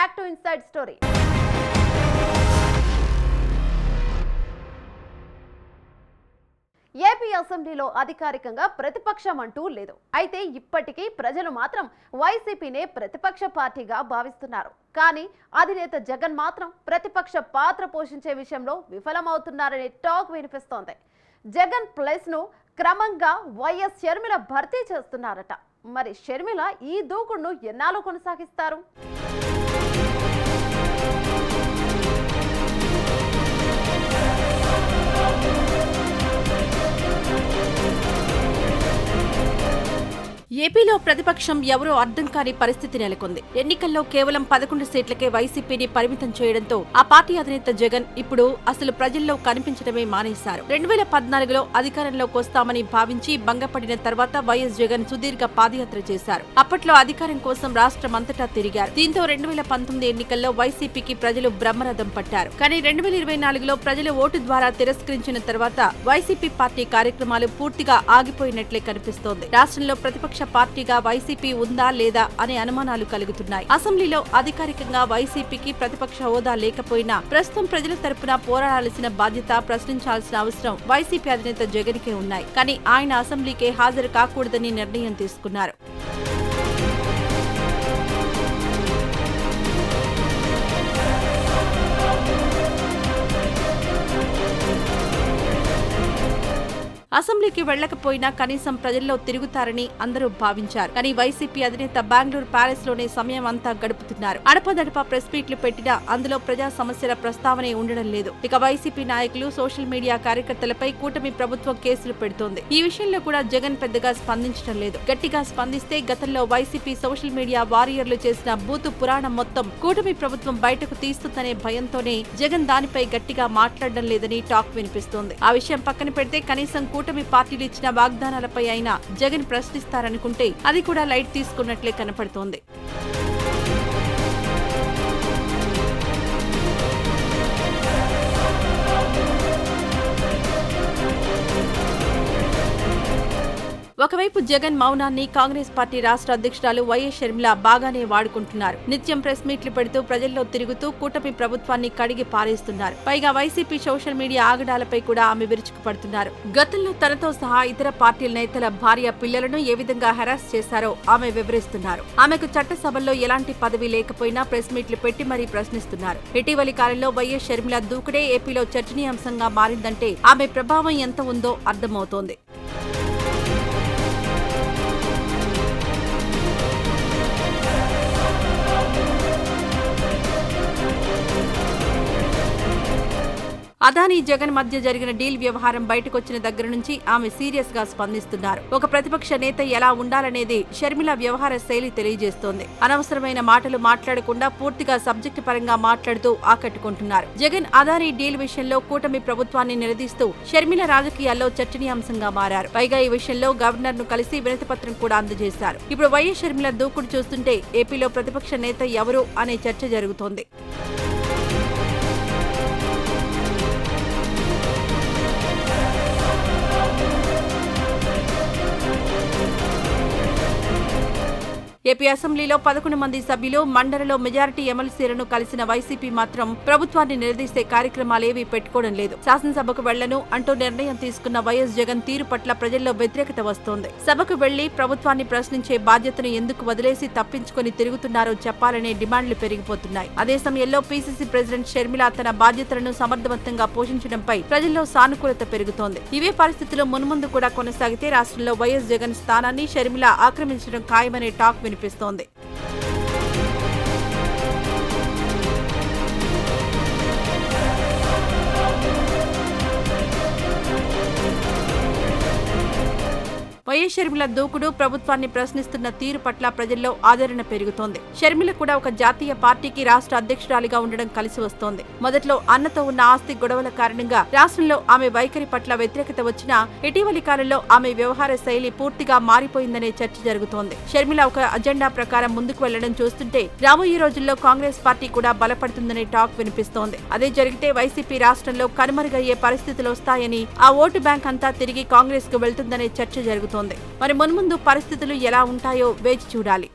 Back to inside story AP అసెంబ్లీలో అధికారికంగా ప్రతిపక్షం అంటూ లేదు. అయితే ఇప్పటికీ ప్రజలు మాత్రం వైసీపీనే ప్రతిపక్ష పార్టీగా భావిస్తున్నారు. కానీ అధినేత జగన్ మాత్రం ప్రతిపక్ష పాత్ర పోషించే విషయంలో విఫలమవుతున్నారనే టాక్ వినిపిస్తోంది. జగన్ ప్లేస్ను క్రమంగా వైఎస్ షర్మిల భర్తీ చేస్తున్నారట. మరి షర్మిల ఈ దూకుడును ఎన్నాళ్ళు కొనసాగిస్తారు? ఏపీలో ప్రతిపక్షం ఎవరో అర్థం కాని పరిస్థితి నెలకొంది. ఎన్నికల్లో కేవలం పదకొండు సీట్లకే వైసీపీని పరిమితం చేయడంతో ఆ పార్టీ అధినేత జగన్ ఇప్పుడు అసలు ప్రజల్లో కనిపించడమే మానేశారు. రెండు వేల పద్నాలుగులో అధికారంలోకి వస్తామని భావించి భంగపడిన తర్వాత వైఎస్ జగన్ సుదీర్ఘ పాదయాత్ర చేశారు. అప్పట్లో అధికారం కోసం రాష్ట్రమంతటా తిరిగారు. దీంతో రెండు వేల పంతొమ్మిది ఎన్నికల్లో వైసీపీకి ప్రజలు బ్రహ్మరథం పట్టారు. కానీ రెండు వేల ఇరవై నాలుగులో ప్రజలు ఓటు ద్వారా తిరస్కరించిన తర్వాత వైసీపీ పార్టీ కార్యక్రమాలు పూర్తిగా ఆగిపోయినట్లే కనిపిస్తోంది. రాష్ట్రంలో ప్రతిపక్ష పార్టీగా వైసీపీ ఉందా లేదా అనే అనుమానాలు కలుగుతున్నాయి. అసెంబ్లీలో అధికారికంగా వైసీపీకి ప్రతిపక్ష హోదా లేకపోయినా ప్రస్తుతం ప్రజల తరపున పోరాడాల్సిన బాధ్యత ప్రశ్నించాల్సిన అవసరం వైసీపీ అధినేత జగన్కే ఉన్నాయి. కానీ ఆయన అసెంబ్లీకే హాజరు కాకూడదని నిర్ణయం తీసుకున్నారు. అసెంబ్లీకి వెళ్ళకపోయినా కనీసం ప్రజల్లో తిరుగుతారని అందరూ భావించారు. కానీ వైసీపీ అధినేత బెంగళూరు ప్యాలెస్లోనే సమయం అంతా గడుపుతున్నారు. అడపదడప ప్రెస్ మీట్లు పెట్టినా అందులో ప్రజా సమస్యల ప్రస్తావనే ఉండడం లేదు. ఇక వైసీపీ నాయకులు సోషల్ మీడియా కార్యకర్తలపై కూటమి ప్రభుత్వం కేసులు పెడుతోంది. ఈ విషయంలో కూడా జగన్ పెద్దగా స్పందించడం లేదు. గట్టిగా స్పందిస్తే గతంలో వైసీపీ సోషల్ మీడియా వారియర్లు చేసిన బూతు పురాణం మొత్తం కూటమి ప్రభుత్వం బయటకు తీస్తుందనే భయంతోనే జగన్ దానిపై గట్టిగా మాట్లాడడం లేదని టాక్ వినిపిస్తోంది. ఆ విషయం పక్కన పెడితే కనీసం కూటమి పార్టీలు ఇచ్చిన వాగ్దానాలపై అయినా జగన్ ప్రశ్నిస్తారనుకుంటే అది కూడా లైట్ తీసుకున్నట్లే కనపడుతోంది. ఒకవైపు జగన్ మౌనాన్ని కాంగ్రెస్ పార్టీ రాష్ట్ర అధ్యక్షురాలు వైఎస్ షర్మిల బాగానే వాడుకుంటున్నారు. నిత్యం ప్రెస్ మీట్లు పెడుతూ ప్రజల్లో తిరుగుతూ కూటమి ప్రభుత్వాన్ని కడిగి పారేస్తున్నారు. పైగా వైసీపీ సోషల్ మీడియా ఆగడాలపై కూడా ఆమె విరుచుకుపడుతున్నారు. గతంలో తనతో సహా ఇతర పార్టీల నేతల భార్య పిల్లలను ఏ విధంగా హెరాస్ చేశారో ఆమె వివరిస్తున్నారు. ఆమెకు చట్టసభల్లో ఎలాంటి పదవి లేకపోయినా ప్రెస్ మీట్లు పెట్టి మరీ ప్రశ్నిస్తున్నారు. ఇటీవలి కాలంలో వైఎస్ షర్మిల దూకుడే ఏపీలో చర్చనీయాంశంగా మారిందంటే ఆమె ప్రభావం ఎంత ఉందో అర్థమవుతోంది. అదానీ జగన్ మధ్య జరిగిన డీల్ వ్యవహారం బయటకొచ్చిన దగ్గర నుంచి ఆమె సీరియస్గా స్పందిస్తున్నారు. ఒక ప్రతిపక్ష నేత ఎలా ఉండాలనేది షర్మిల వ్యవహార శైలి తెలియజేస్తోంది. అనవసరమైన మాటలు మాట్లాడకుండా పూర్తిగా సబ్జెక్టు పరంగా మాట్లాడుతూ ఆకట్టుకుంటున్నారు. జగన్ అదానీ డీల్ విషయంలో కూటమి ప్రభుత్వాన్ని నిలదీస్తూ షర్మిల రాజకీయాల్లో చర్చనీయాంశంగా మారారు. పైగా ఈ విషయంలో గవర్నర్ను కలిసి వినతిపత్రం కూడా అందజేశారు. ఇప్పుడు వైఎస్ షర్మిల దూకుడు చూస్తుంటే ఏపీలో ప్రతిపక్ష నేత ఎవరు అనే చర్చ జరుగుతోంది. ఏపీ అసెంబ్లీలో పదకొండు మంది సభ్యులు మండలిలో మెజారిటీ ఎమ్మెల్సీలను కలిసిన వైసీపీ మాత్రం ప్రభుత్వాన్ని నిలదీసే కార్యక్రమాలేవీ పెట్టుకోవడం లేదు. శాసనసభకు వెళ్ళను అంటూ నిర్ణయం తీసుకున్న వైఎస్ జగన్ తీరు పట్ల ప్రజల్లో వ్యతిరేకత వస్తోంది. సభకు వెళ్ళి ప్రభుత్వాన్ని ప్రశ్నించే బాధ్యతను ఎందుకు వదిలేసి తప్పించుకొని తిరుగుతున్నారో చెప్పాలనే డిమాండ్లు పెరిగిపోతున్నాయి. అదే సమయంలో పీసీసీ ప్రెసిడెంట్ షర్మిల తన బాధ్యతలను సమర్థవంతంగా పోషించడంపై ప్రజల్లో సానుకూలత పెరుగుతోంది. ఇవే పరిస్థితులు మున్ముందు కూడా కొనసాగితే రాష్ట్రంలో వైఎస్ జగన్ స్థానాన్ని షర్మిల ఆక్రమించడం ఖాయమనే టాక్ వినిపిస్తోంది వైఎస్ షర్మిల దూకుడు ప్రభుత్వాన్ని ప్రశ్నిస్తున్న తీరు పట్ల ప్రజల్లో ఆదరణ పెరుగుతోంది. షర్మిల కూడా ఒక జాతీయ పార్టీకి రాష్ట్ర అధ్యక్షురాలిగా ఉండడం కలిసి వస్తోంది. మొదట్లో అన్నతో ఉన్న ఆస్తి గొడవల కారణంగా రాష్ట్రంలో ఆమె వైఖరి పట్ల వ్యతిరేకత వచ్చినా ఇటీవలి కాలంలో ఆమె వ్యవహార శైలి పూర్తిగా మారిపోయిందనే చర్చ జరుగుతోంది. షర్మిల ఒక అజెండా ప్రకారం ముందుకు వెళ్ళడం చూస్తుంటే రాబోయే రోజుల్లో కాంగ్రెస్ పార్టీ కూడా బలపడుతుందనే టాక్ వినిపిస్తోంది. అదే జరిగితే వైసీపీ రాష్ట్రంలో కనుమరుగయ్యే పరిస్థితులు వస్తాయని ఆ ఓటు బ్యాంక్ అంతా తిరిగి కాంగ్రెస్కు వెళ్తుందనే చర్చ జరుగుతోంది. మరి మున్ముందు పరిస్థితులు ఎలా ఉంటాయో వేచి చూడాలి.